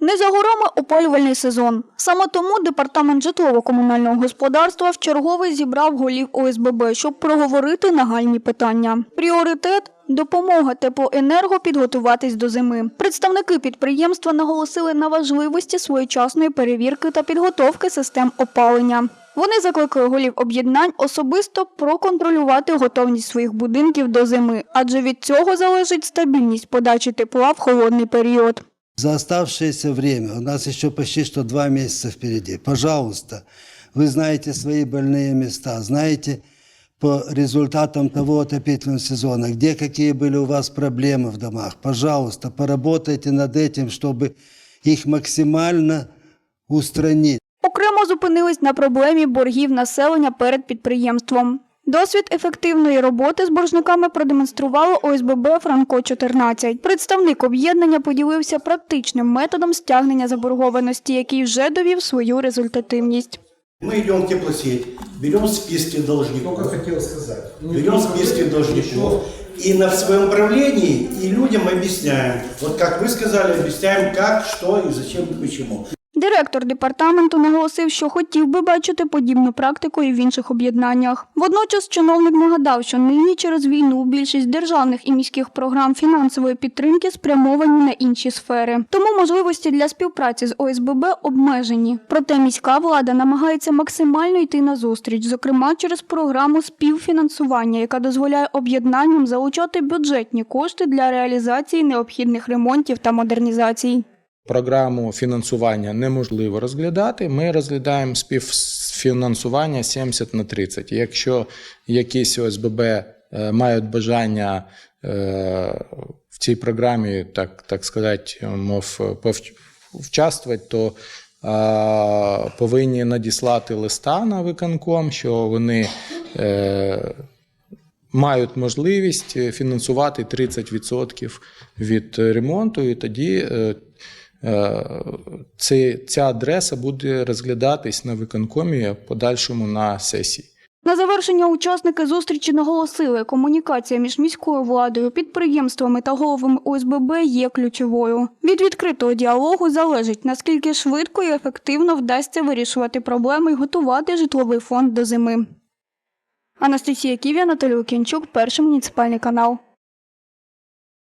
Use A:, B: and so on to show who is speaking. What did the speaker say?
A: Не за горами опалювальний сезон. Саме тому департамент житлово-комунального господарства в черговий зібрав голів ОСББ, щоб проговорити нагальні питання. Пріоритет допомога теплоенерго підготуватись до зими. Представники підприємства наголосили на важливості своєчасної перевірки та підготовки систем опалення. Вони закликали голів об'єднань особисто проконтролювати готовність своїх будинків до зими, адже від цього залежить стабільність подачі тепла в холодний період.
B: За оставшееся время, у нас еще почти что два месяца впереди, пожалуйста, вы знаете свои больные места, знаете по результатам того отопительного сезона, где какие были у вас проблемы в домах. Пожалуйста, поработайте над этим, чтобы их максимально устранить.
A: Окремо зупинились на проблемі боргів населення перед підприємством. Досвід ефективної роботи з боржниками продемонструвало ОСББ Франко 14. Представник об'єднання поділився практичним методом стягнення заборгованості, який вже довів свою результативність.
C: Мы идем в теплосеть, берем списки должников,
D: Только хотел сказать. Ну,
C: берем списки должников и на своем правлении и людям объясняем. Вот как вы сказали, объясняем как, что и зачем и почему.
A: Директор департаменту наголосив, що хотів би бачити подібну практику і в інших об'єднаннях. Водночас чиновник нагадав, що нині через війну більшість державних і міських програм фінансової підтримки спрямовані на інші сфери. Тому можливості для співпраці з ОСББ обмежені. Проте міська влада намагається максимально йти на зустріч, зокрема через програму співфінансування, яка дозволяє об'єднанням залучати бюджетні кошти для реалізації необхідних ремонтів та модернізацій.
D: Програму фінансування неможливо розглядати. Ми розглядаємо співфінансування 70 на 30. Якщо якісь ОСББ е, мають бажання е, в цій програмі, так, так сказати, мов повч- вчаствувати, то повинні надіслати листа на виконком, що вони е, мають можливість фінансувати 30% від ремонту, і тоді ця адреса буде розглядатись на виконкомі, подальшому на сесії.
A: На завершення учасники зустрічі наголосили, комунікація між міською владою, підприємствами та головами ОСББ є ключовою. Від відкритого діалогу залежить, наскільки швидко і ефективно вдасться вирішувати проблеми і готувати житловий фонд до зими. Анастасія Ківі, Анатолій Кінчук, перший муніципальний канал.